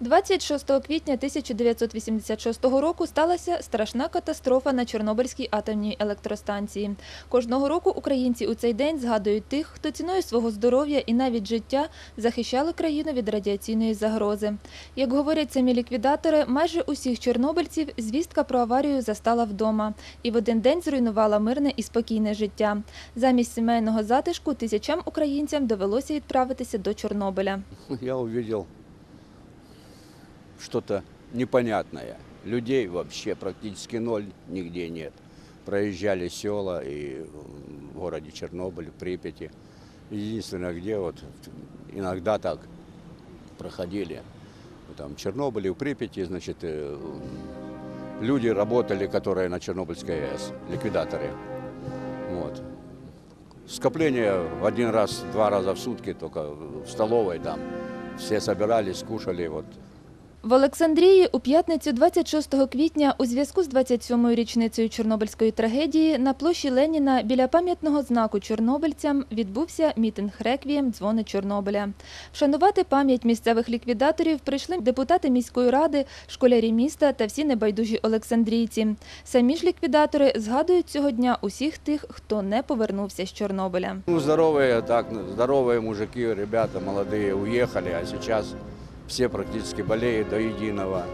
26 квітня 1986 року сталася страшна катастрофа на Чорнобильській атомній електростанції. Кожного року українці у цей день згадують тих, хто ціною свого здоров'я і навіть життя захищали країну від радіаційної загрози. Як говорять самі ліквідатори, майже усіх чорнобильців звістка про аварію застала вдома і в один день зруйнувала мирне і спокійне життя. Замість сімейного затишку тисячам українцям довелося відправитися до Чорнобиля. Я увидел что-то непонятное. Людей вообще практически ноль, нигде нет. Проезжали села и в городе Чернобыль, в Припяти. Единственное, где вот иногда так проходили. Там в Чернобыле, в Припяти, значит, э, люди работали, которые на Чернобыльской АЭС, ликвидаторы. Вот. Скопление в один раз, два раза в сутки, только в столовой там. Все собирались, кушали. Вот. В Олександрії у п'ятницю 26 квітня у зв'язку з 27-ю річницею Чорнобильської трагедії на площі Леніна біля пам'ятного знаку чорнобильцям відбувся мітинг реквієм «Дзвони Чорнобиля. Вшанувати пам'ять місцевих ліквідаторів прийшли депутати міської ради, школярі міста та всі небайдужі олександрійці. Самі ж ліквідатори згадують цього дня усіх тих, хто не повернувся з Чорнобиля. Ну, здоровые, так, здоровые мужики, ребята молодые уехали, а сейчас все практически болеют до единого.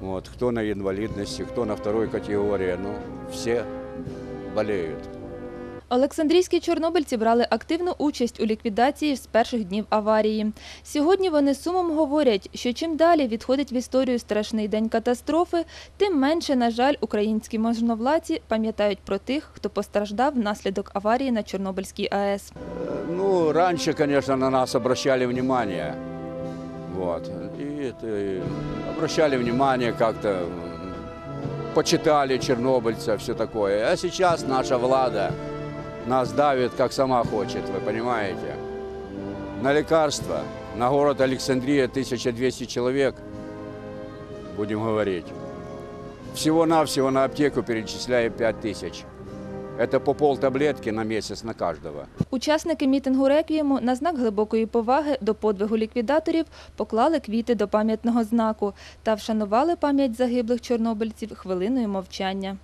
Вот. Кто на инвалидности, кто на второй категории, ну, все болеют. Олександрійські чорнобильці брали активну участь у ліквідації з перших днів аварії. Сьогодні вони сумом говорять, що чим далі відходить в історію страшний день катастрофи, тим менше, на жаль, українські можновладці пам'ятають про тих, хто постраждав внаслідок аварії на Чорнобильській АЕС. Э, Ну, раньше, конечно, на нас обращали внимание. Вот. И это, обращали внимание как-то, почитали чернобыльца, все такое. А сейчас наша влада нас давит, как сама хочет, вы понимаете. На лекарства, на город Александрия 1200 человек, будем говорить. Всего-навсего на аптеку перечисляем 5000. Это по пол таблетки на місяць на кожного. Учасники мітингу реквієму на знак глибокої поваги до подвигу ліквідаторів поклали квіти до пам'ятного знаку та вшанували пам'ять загиблих чорнобильців хвилиною мовчання.